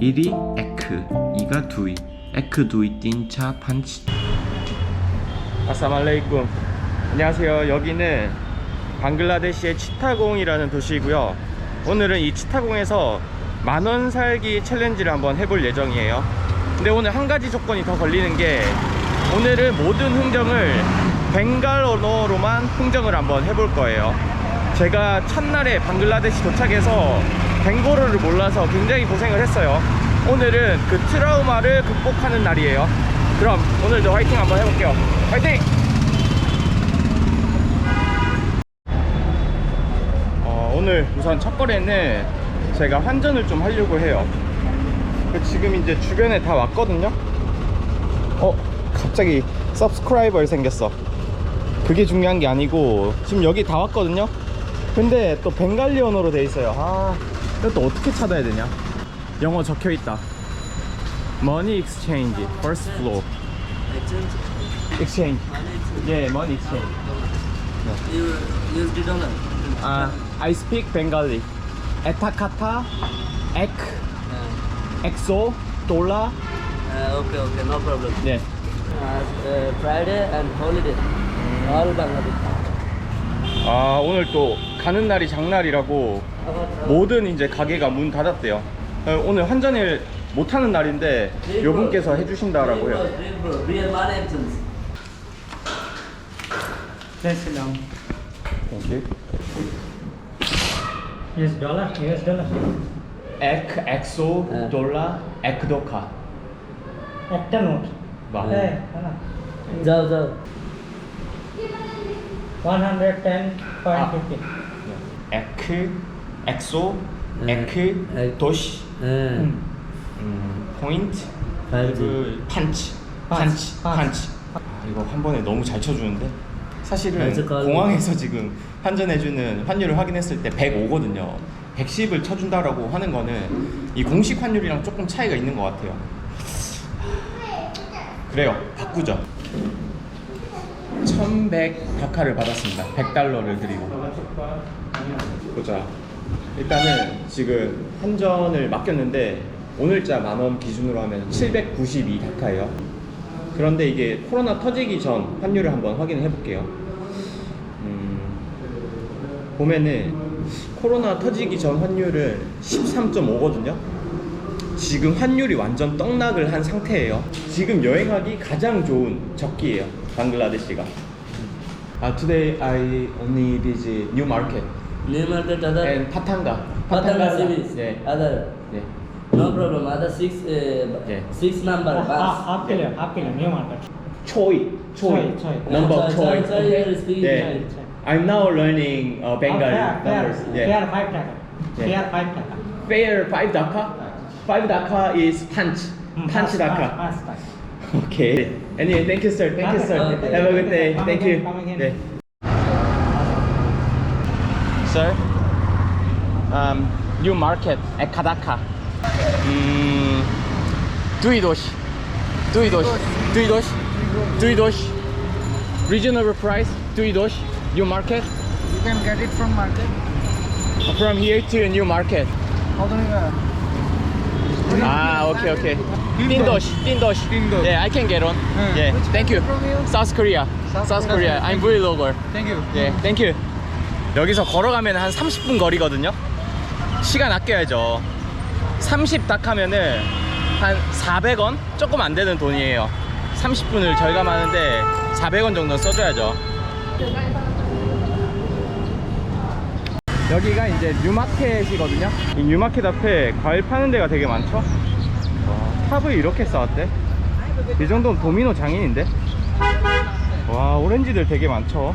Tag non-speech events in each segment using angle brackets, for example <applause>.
1이 에크, 2가 두이. 에크 두이 띵차 판치. 아싸말레이쿰. 안녕하세요. 여기는 방글라데시의 치타공이라는 도시이고요. 오늘은 이 치타공에서 만원 살기 챌린지를 한번 해볼 예정이에요. 근데 오늘 한 가지 조건이 더 걸리는 게 오늘은 모든 흥정을 벵갈 언어로만 흥정을 한번 해볼 거예요. 제가 첫날에 방글라데시 도착해서 벵고르를 몰라서 굉장히 고생을 했어요. 오늘은 그 트라우마를 극복하는 날이에요. 그럼 오늘도 화이팅 한번 해볼게요. 화이팅! 어, 오늘 우선 첫 거래는 제가 환전을 좀 하려고 해요. 그 지금 이제 주변에 다 왔거든요. 어, 갑자기 서브스크라이버 생겼어. 그게 중요한 게 아니고 지금 여기 다 왔거든요. 근데 또 벵갈리언어로 돼 있어요. 아, 이것도 어떻게 찾아야 되냐? 영어 적혀 있다. Money exchange, first floor. Exchange. Exchange. Money exchange. Yeah, money exchange. You use the dollar. Uh, I speak Bengali. Etakata, ek, Uh, exo, dollar. uh, okay, okay, no problem. 네. Uh, uh, Friday and holiday. All Bangladesh. 아 오늘 또 가는 날이 장날이라고 모든 이제 가게가 문 닫았대요. 어, 오늘 환전을 못 하는 날인데 요분께서 해주신다라고요. Real bro, real money exchange. Yes, down. 여기 Yes, dollar. US dollar. ek, exo, 네. dollar, ekdoka. একটা নোট বাহ। হ্যাঁ না যাও যাও 110.50 ek, exo, 네. ek, 에. 도시, 네. 음, 포인트. 그리고 판치, 판치, 판치. 아, 이거 한 번에 너무 잘 쳐주는데 사실은. 공항에서 지금 환전해주는 환율을 확인했을 때 105거든요. 110을 쳐준다라고 하는 거는 이 공식 환율이랑 조금 차이가 있는 것 같아요. 그래요, 바꾸죠. 1100 다카를 받았습니다. 100달러를 드리고. 보자. 일단은 지금 환전을 맡겼는데 오늘자 만원 기준으로 하면 792 다카예요. 그런데 이게 코로나 터지기 전 환율을 한번 확인해 볼게요. 음, 보면은 코로나 터지기 전 환율은 13.5거든요. 지금 환율이 완전 떡락을 한 상태예요. 지금 여행하기 가장 좋은 적기예요. 방글라데시가. 아, today I only visit new market Other and Patanga. Patanga, series. Yeah. Other. Yeah. No problem. Other six uh, Yeah. six number Ah, half kilo half kilo ನೀವು Choi. Choi. Choi, Choi. Number Choi. Yeah. Choi, Choi. I'm now learning uh, Bengali fair, numbers. fair, Yeah. fair five taka. Yeah. Fair five taka. Fair five Dhaka. Five Dhaka is punch. Mm, Punch pass, Dhaka. pass, pass. Okay. Anyway, thank you, sir. Thank you, sir. Okay. Have a good day. Come Thank again, you. come again. Yeah. Sir, um, new market at Kadaka. 음, 두이도시. 두이도시. 두이도시. 두이도시. Reasonable price. 두이도시. New market. You can get it from market. From here to new market. How do you? Uh, Ah, okay, okay. 띵도시, 띵도시. 띵도시. Yeah, I can get on. Uh, Yeah, which thank you. country from you? South Korea. South South Korea. Korea. I'm vlogger. thank you. 예, 땡큐. 여기서 걸어가면 한 30분 거리거든요. 시간 아껴야죠. 30닭 하면은 한 400원? 조금 안 되는 돈이에요. 30분을 절감하는데 400원 정도 써줘야죠. 여기가 이제 뉴마켓이거든요. 이 뉴마켓 앞에 과일 파는 데가 되게 많죠. 와, 탑을 이렇게 쌓았대. 이 정도면 도미노 장인인데? 와 오렌지들 되게 많죠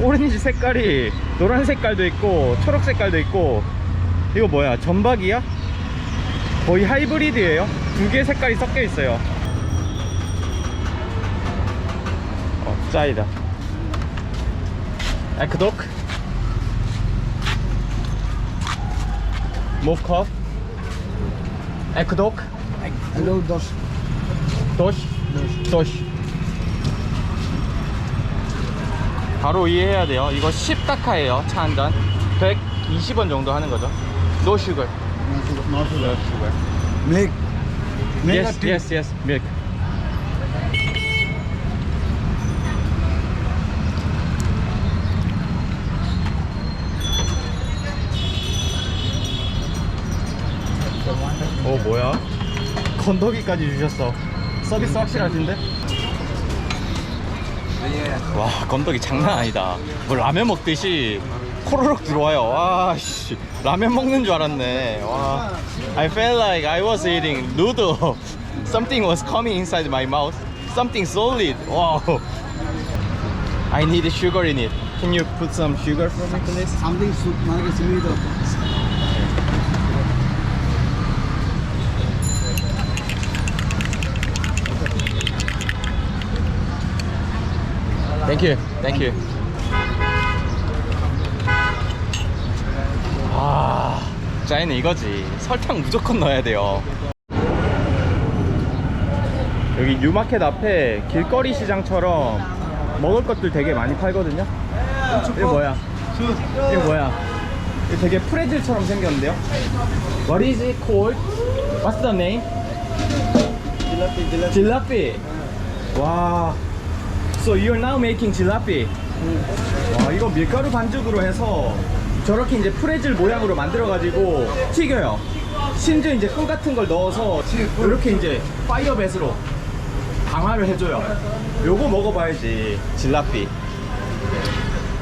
오렌지 색깔이 노란 색깔도 있고 초록 색깔도 있고. 이거 뭐야? 전박이야? 거의 하이브리드예요. 두 개 색깔이 섞여 있어요. 어 짜이다. 에크독. 모프컵 에크독. Hello, dos. 도시 도시 바로 이해해야 돼요 이거 10다카예요 차 한 잔 120원 정도 하는 거죠 노 슈거 No sugar. 노 슈거 Milk. Milk yes, yes, yes, milk. 어 뭐야? 건더기까지 주셨어. 서비스 확실하신데? 와 건더기 장난 아니다. 뭐 라면 먹듯이 코로록 들어와요. 와 씨. 라면 먹는 줄 알았네. 와. I felt like I was eating noodle. Something was coming inside my mouth. Something solid. Wow. I need sugar in it. Can you put some sugar for me, please? Something soup, similar to. Thank you. Thank you. 아, 짜이는 이거지. 설탕 무조건 넣어야 돼요. 여기 뉴마켓 앞에 길거리 시장처럼 먹을 것들 되게 많이 팔거든요. 이거 뭐야? 이거 뭐야? 이거 되게 프레즐처럼 생겼는데요? What is it called? What's the name? Jalapeno. Jalapeno. 와. So you're now making jalapeno. 와 이거 밀가루 반죽으로 해서 저렇게 이제 프레즐 모양으로 만들어가지고 튀겨요. 심지어 이제 꿀 같은 걸 넣어서 이렇게 이제 파이어벳으로 강화를 해줘요. 요거 먹어봐야지 질라피.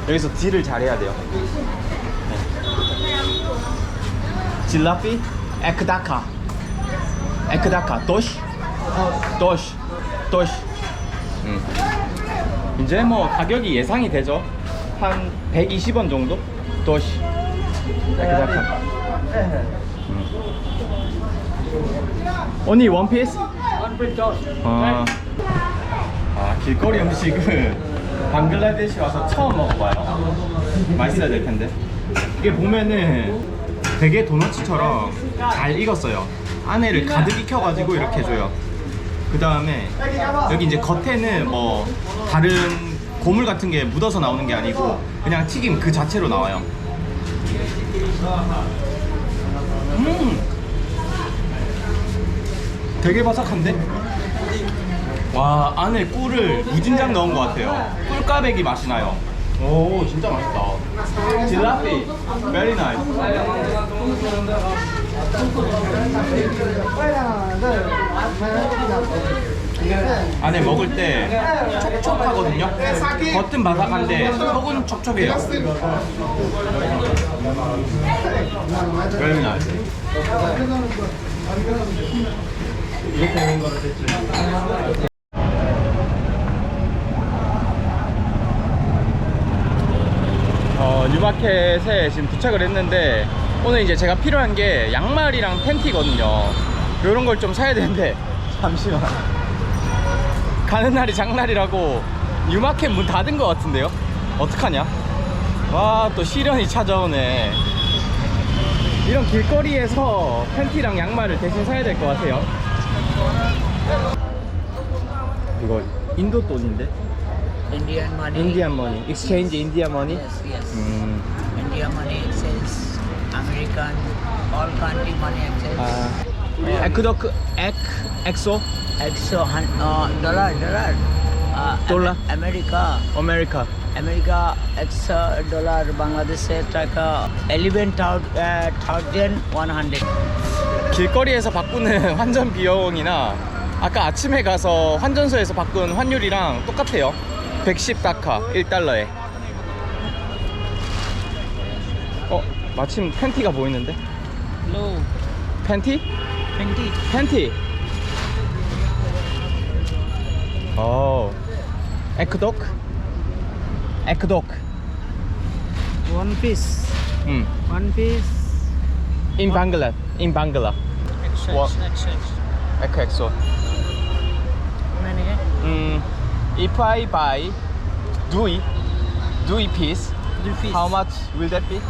여기서 딜을 잘해야 돼요. 네. 질라피, 에크다카, 에크다카, 도시, 도시, 도시. 음. 이제 뭐 가격이 예상이 되죠. 한 120원 정도? 도시. 이렇게 생각합니다. 언니 원 피스? 아, 아 길거리 음식은 <laughs> 방글라데시 와서 처음 먹어봐요. 맛있어야 될 텐데. 이게 보면은 되게 도너츠처럼 잘 익었어요. 안에를 가득 익혀가지고 이렇게 줘요. 그 다음에 여기 이제 겉에는 뭐 다른 고물 같은 게 묻어서 나오는 게 아니고 그냥 튀김 그 자체로 나와요. 음, 되게 바삭한데? 와 안에 꿀을 무진장 넣은 것 같아요. 꿀까베기 맛이 나요. 오 진짜 맛있다. 질라피, very nice. 안에 먹을 때 촉촉하거든요. 겉은 바삭한데 속은 촉촉해요. Very nice. 이렇게 되는 거를 대충. 어, 뉴마켓에 지금 도착을 했는데 오늘 이제 제가 필요한 게 양말이랑 팬티거든요. 이런 걸 좀 사야 되는데 <laughs> 잠시만. 가는 날이 장날이라고 뉴마켓 문 닫은 것 같은데요? 어떡하냐? 와, 또 시련이 찾아오네. 이런 길거리에서 팬티랑 양말을 대신 사야 될 것 같아요. 이거 인도 돈인데? Indian money. 인디안 머니. 익스체인지 인디안 머니? Yes, yes. 음. India money exchange, American, all country money exchange. 아, 에크도크 엑 엑소 hun- uh, dollar, dollar. Uh, Dollar. Am- America, 아메리카. America X dollar Bangladesh টাকা. 길거리에서 바꾸는 환전 비용이나 아까 아침에 가서 환전소에서 바꾼 환율이랑 똑같아요. 110 다카 1달러에. 어, 마침 팬티가 보이는데? 팬티? 팬티. 어. 에 Oh. Ekdok? Ekdok. One piece. Hmm. One piece. In Bangla. In Bangla. Exchange. Exchange. Echo Exo. Many. Eh? Hmm. If I buy Dui, Dui piece, Dui piece, how much will that be?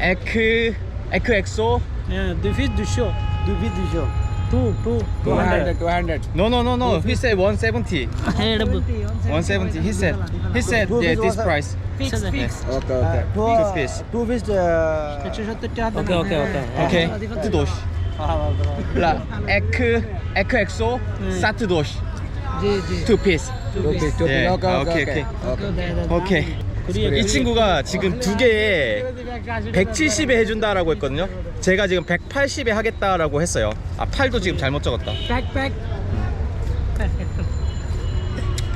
Ek Echo Exo. Yeah, two piece two show. two piece two show. 200, 200. No, no, no, no. He said one seventy. <laughs> One seventy. He said. He said yeah, this price. Fixed, fixed. Okay, okay. Two piece. Two piece. Okay, okay, okay. Okay. 두 도시. 라 에크 에크 엑소 사트 도시. Two piece. Two piece. Two piece. Okay, okay, okay. Okay. 이 친구가 지금 두 개에 170에 해준다라고 했거든요. 제가 지금 180에 하겠다라고 했어요. 아 팔도 지금 잘못 적었다. 백백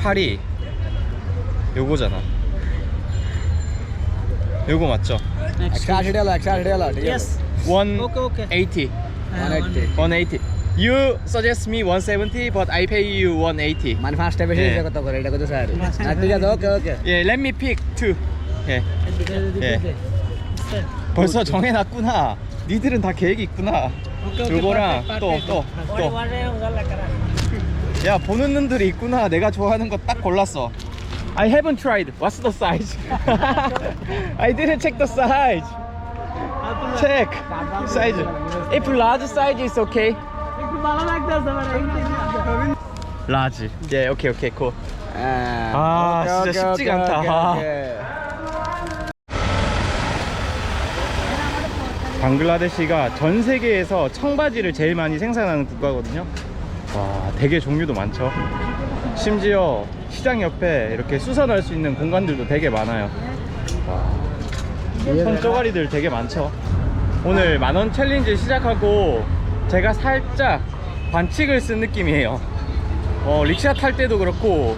팔이 요거잖아. 요거 맞죠? Extra extra yes 180. 180. 180. You suggest me 170, but I pay you 180. মানে first time এসে কত করে এটা কত স্যার আচ্ছা ঠিক আছে ওকে ওকে Yeah, let me pick two 예. 예. 벌써 정해놨구나 니들은 다 계획이 있구나 요거랑 또 또 또 야 보는 눈들이 있구나 내가 좋아하는 거 딱 골랐어 I haven't tried What's the size? I didn't check the size Check size If large size is okay large Yeah okay okay cool 아, 진짜 쉽지가 않다. 아. 방글라데시가 전 세계에서 청바지를 제일 많이 생산하는 국가거든요. 와, 되게 종류도 많죠. 심지어 시장 옆에 이렇게 수선할 수 있는 공간들도 되게 많아요. 와, 손 쪼가리들 되게 많죠. 오늘 만원 챌린지 시작하고 제가 살짝 반칙을 쓴 느낌이에요. 어, 릭샤 탈 때도 그렇고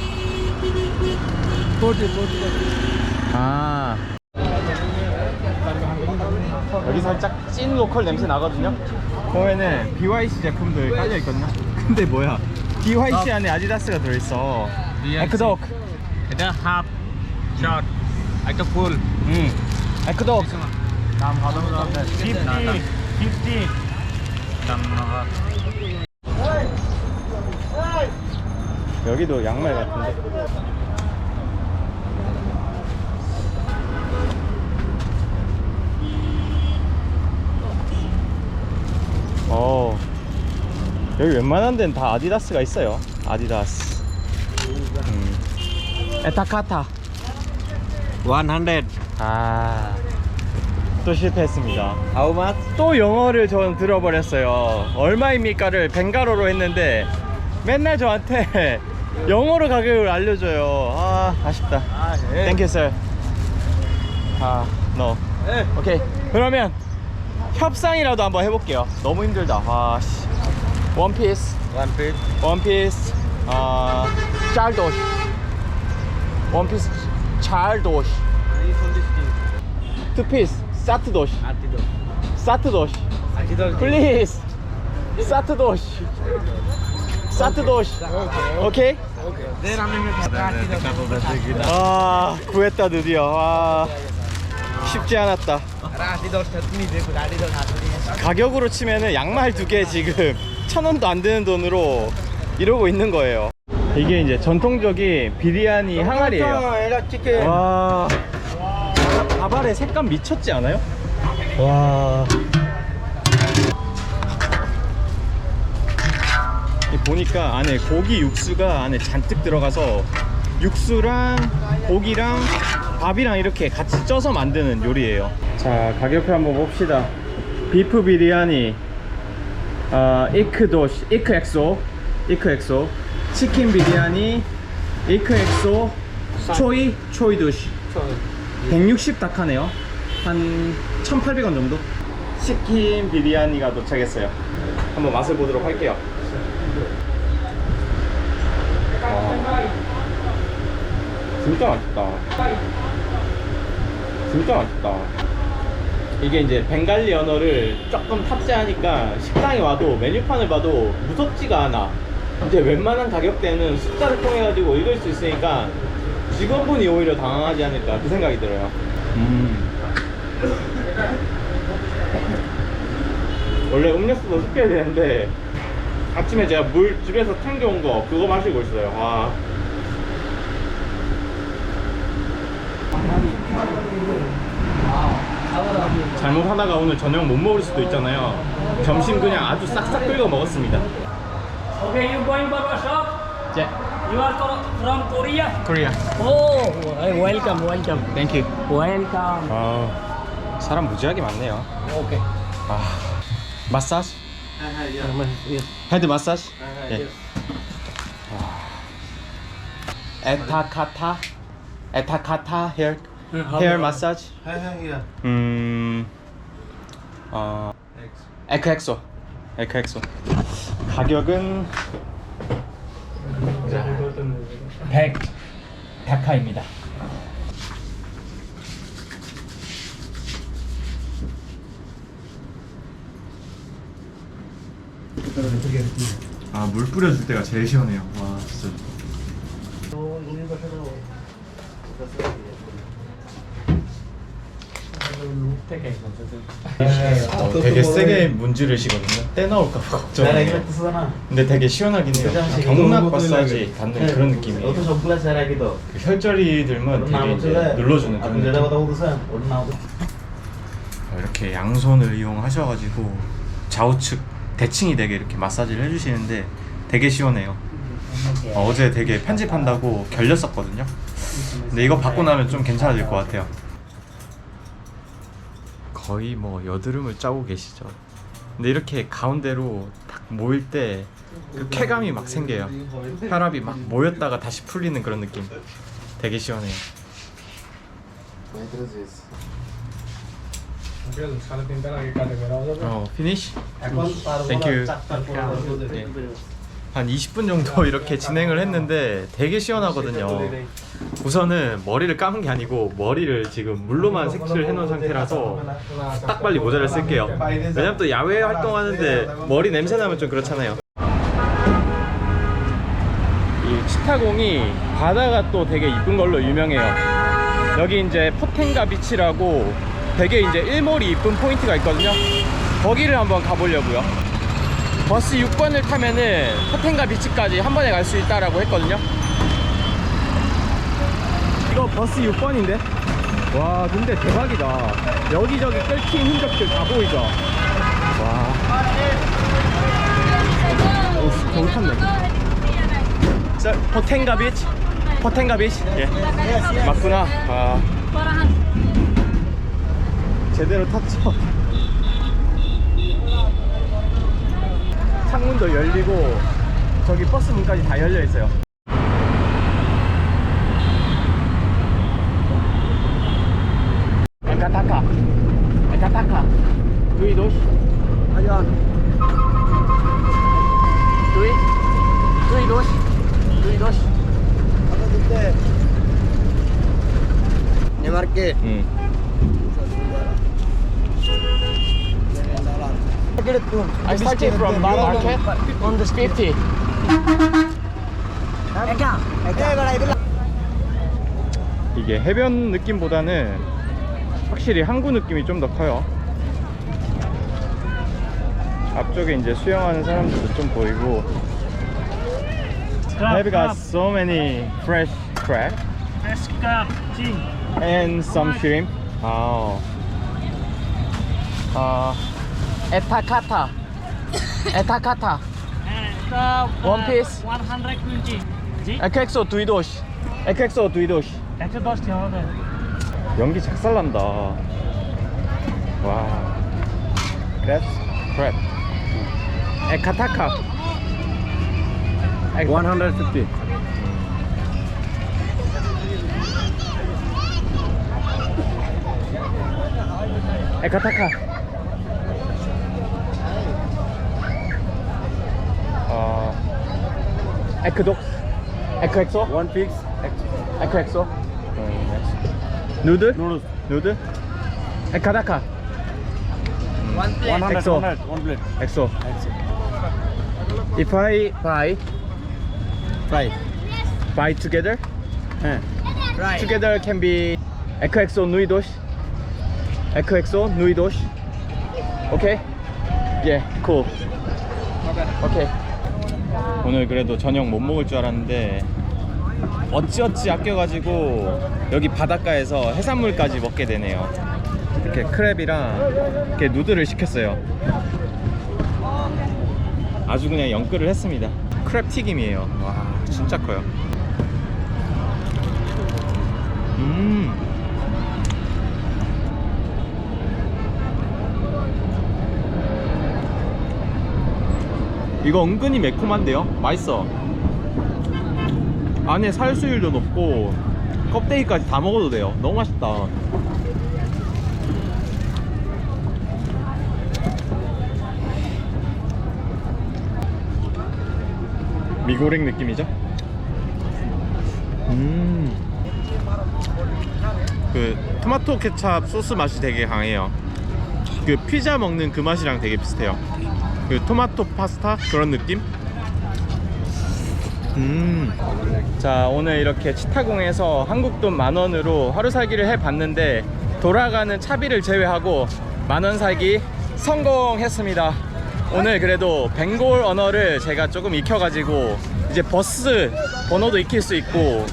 40, 40. 아. 여기 살짝 찐 로컬 냄새 나거든요. 거에는 BYC 제품들 깔려 있거든요. 근데 뭐야? BYC 안에 아디다스가 들어 있어. 에크독. 그냥 합. 샷. 아이터 풀. 응. 에크독. 남 하던 거 50. 50. 남나가. 여기도 양말 같은데. 어 여기 웬만한 데는 다 아디다스가 있어요 아디다스 음. 에타카타 100 아, 또 실패했습니다. How much? 또 영어를 전 들어버렸어요. 얼마입니까를 벵가로로 했는데 맨날 저한테 <laughs> 영어로 가격을 알려줘요. 아, 아쉽다. 아, 예. Thank you, sir. 아, no. 예. 오케이. 그러면 협상이라도 한번 해볼게요. 너무 힘들다. 아, 씨. 원 피스, One piece. 원 피스, 아, 짤도시. 원 피스, 짤도시. 투 피스, 사트도시. 사트도시. 플리즈. 사트도시. 사트도시. 오케이? 아, 구했다 드디어. 아, 쉽지 않았다. 가격으로 치면은 양말 두 개 지금 천 원도 안 되는 돈으로 이러고 있는 거예요. 이게 이제 전통적인 비리아니 항아리예요. 와, 가발의 색감 미쳤지 않아요? 와. 이 보니까 안에 고기 육수가 안에 잔뜩 들어가서 육수랑 고기랑 밥이랑 이렇게 같이 쪄서 만드는 요리예요. 자 가격표 한번 봅시다. 비프 비리아니, 어, 이크도시, 이크 엑소, 이크 엑소, 치킨 비리아니, 이크 엑소, 초이, 초이 도시. 160 닭하네요. 한 1,800원 정도? 치킨 비리아니가 도착했어요. 한번 맛을 보도록 할게요. 와, 진짜 맛있다. 진짜 맛있다. 이게 이제 벵갈리 언어를 조금 탑재하니까 식당에 와도 메뉴판을 봐도 무섭지가 않아. 이제 웬만한 가격대는 숫자를 통해 가지고 읽을 수 있으니까 직원분이 오히려 당황하지 않을까 그 생각이 들어요. 음. 원래 음료수도 시켜야 되는데 아침에 제가 물 집에서 챙겨온 거 그거 마시고 있어요. 와. 잘못하다가 오늘 저녁 못 먹을 수도 있잖아요. 점심 그냥 아주 싹싹 긁어 먹었습니다. Okay, you going for a shop? 네. You are from Korea? 코리아. Oh, welcome, welcome. 땡큐. Welcome. 아, 사람 무지하게 많네요. Okay. 아, 마사지? Yes. 헤드 마사지? 예. 에타카타? 에타카타 헤어 헤어 마사지? 음, 어, 에크엑소. 에크엑소. 가격은 100 다카입니다. 아, 물 뿌려줄 때가 제일 시원해요. 와, 진짜. 어, 되게 세게 문지르시거든요. 때 나올까봐 걱정해요. 근데 되게 시원하긴 해요. 경락 마사지 받는 그런 느낌이에요. 그 혈자리들만 되게 이제 눌러주는 그런 느낌. 어, 이렇게 양손을 이용하셔가지고 좌우측 대칭이 되게 이렇게 마사지를 해주시는데 되게 시원해요. 어, 어제 되게 편집한다고 결렸었거든요. 근데 이거 받고 나면 좀 괜찮아질 것 같아요. 거의 뭐 여드름을 짜고 계시죠. 근데 이렇게 가운데로 딱 모일 때 그 쾌감이 막 생겨요. 혈압이 막 모였다가 다시 풀리는 그런 느낌. 되게 시원해요. 어, 피니시? 땡큐. 예. 한 20분 정도 <laughs> 이렇게 진행을 했는데 되게 시원하거든요. 우선은 머리를 감은 게 아니고 머리를 지금 물로만 색칠을 해놓은 상태라서 딱 빨리 모자를 쓸게요. 왜냐면 또 야외 활동하는데 머리 냄새 나면 좀 그렇잖아요. 이 치타공이 바다가 또 되게 이쁜 걸로 유명해요. 여기 이제 포텐가 비치라고 되게 이제 일몰이 이쁜 포인트가 있거든요. 거기를 한번 가보려고요. 버스 6번을 타면은 포텐가 비치까지 한 번에 갈 수 있다라고 했거든요. 이거 버스 6번인데? 와, 근데 대박이다. 여기저기 끓힌 흔적들 다 보이죠? 와. 오, 겨우 탔네. 비치? 포텐가 비치? 예. 맞구나. 아. 제대로 탔죠. 창문도 열리고 저기 버스 문까지 다 열려 있어요. 에카타카, 에카타카, 두이 도시. 아니야. 두이, 두이 도시, 두이 도시. Nemarke. 응. I started from Bar Market on the 50. 이게 해변 느낌보다는 확실히 항구 느낌이 좀 더 커요. 앞쪽에 이제 수영하는 사람들도 좀 보이고. They've got so many fresh crab and some shrimp. Oh. Uh, 에타카타. 에타카타. One piece. 120. 에크소 두이도시. 에크엑소 두이도시. 에크도시 하네. 연기 작살난다. 와. 크랩? 크랩. 에카타카. 150. 에카타카. 에크독스. 에크엑소? 원 픽스. 에크엑소? 누들? 누들. 누들? 에카다카. One plate. 엑소. One plate. 엑소. If I buy, Fry. buy together, Right. together can be 에크엑소 누이도시. 에크엑소 누이도시. Okay? Yeah, cool. Okay. 오늘 그래도 저녁 못 먹을 줄 알았는데 어찌어찌 아껴가지고 여기 바닷가에서 해산물까지 먹게 되네요. 이렇게 크랩이랑 이렇게 누드를 시켰어요. 아주 그냥 연끌을 했습니다. 크랩 튀김이에요. 와 진짜 커요. 음. 이거 은근히 매콤한데요? 맛있어. 안에 살수율도 높고 껍데기까지 다 먹어도 돼요. 너무 맛있다. 미고랭 느낌이죠? 음. 그 토마토 케찹 소스 맛이 되게 강해요. 그 피자 먹는 그 맛이랑 되게 비슷해요. 그 토마토 파스타 그런 느낌? 음. 자 오늘 이렇게 치타공에서 한국 돈 만 원으로 하루 살기를 해봤는데 돌아가는 차비를 제외하고 만 원 살기 성공했습니다. 오늘 그래도 벵골 언어를 제가 조금 익혀가지고 이제 버스 번호도 익힐 수 있고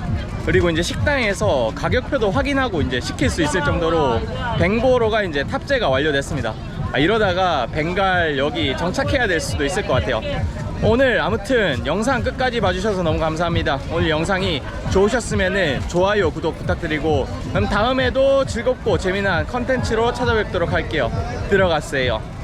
그리고 이제 식당에서 가격표도 확인하고 이제 시킬 수 있을 정도로 벵고로가 이제 탑재가 완료됐습니다. 아, 이러다가 벵갈 여기 정착해야 될 수도 있을 것 같아요. 오늘 아무튼 영상 끝까지 봐주셔서 너무 감사합니다. 오늘 영상이 좋으셨으면 좋아요, 구독 부탁드리고 그럼 다음에도 즐겁고 재미난 컨텐츠로 찾아뵙도록 할게요. 들어갔어요.